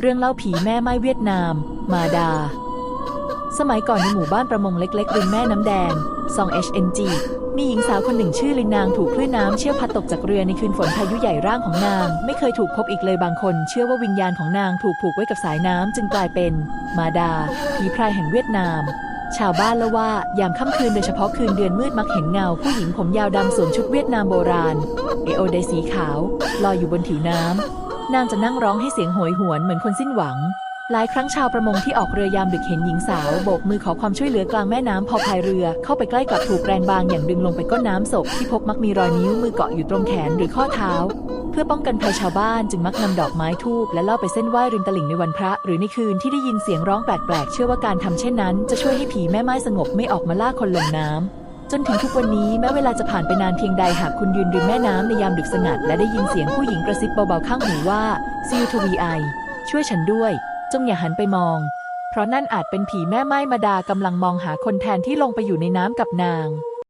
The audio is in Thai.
เรื่องเล่าผีแม่ไม้เวียดนาม มาดา สมัยก่อนในหมู่บ้านประมงเล็กๆริมแม่น้ำแดงซอง HNG มีหญิงสาวคนหนึ่งชื่อลินนางถูกคลื่นน้ำเชี่ยวพัดตกจากเรือในคืนฝนพายุใหญ่ร่างของนาง ไม่เคยถูกพบอีกเลยบางคน เชื่อว่าวิญญาณของนางถูกผูกไว้กับสายน้ำจึงกลายเป็น มาดา ผีพรายแห่งเวียดนาม ชาวบ้านเล่าว่ายามค่ำคืนโดยเฉพาะคืนเดือนมืดมักเห็นเงา ผู้หญิงผมยาวดำสวมชุดเวียดนามโบราณ เอโอไดสีขาว ลอยอยู่บนผิวน้ำ นางจะนั่งร้องให้เสียงโหยหวนเหมือนคนสิ้นหวัง หลายครั้งชาวประมงที่ออกเรือยามดึกเห็นหญิงสาวโบกมือขอความช่วยเหลือกลางแม่น้ำพอพายเรือเข้าไปใกล้กับถูกแรงบางอย่างดึงลงไปก้นน้ำศพที่พบมักมีรอยนิ้วมือเกาะอยู่ตรงแขนหรือข้อเท้า เพื่อป้องกันภัยชาวบ้านจึงมักนำดอกไม้ทูบและเล่อไปเส้นไหว้ริมตลิ่งในวันพระ หรือในคืนที่ได้ยินเสียงร้องแปลกๆเชื่อว่าการทำเช่นนั้น จะช่วยให้ผีแม่ไม้สงบไม่ออกมาล่าคนลงน้ำ จนถึงทุกวันนี้แม้เวลาจะผ่านไปนานเพียงใดหากคุณยืนริมแม่น้ำในยามดึกสงัด และได้ยินเสียงผู้หญิงกระซิบเบาๆข้างหูว่าซิลทวีไอช่วยฉันด้วย จงอย่าหันไปมอง เพราะนั่นอาจเป็นผีแม่ไม้มาดากำลังมองหาคนแทนที่ลงไปอยู่ในน้ำกับนาง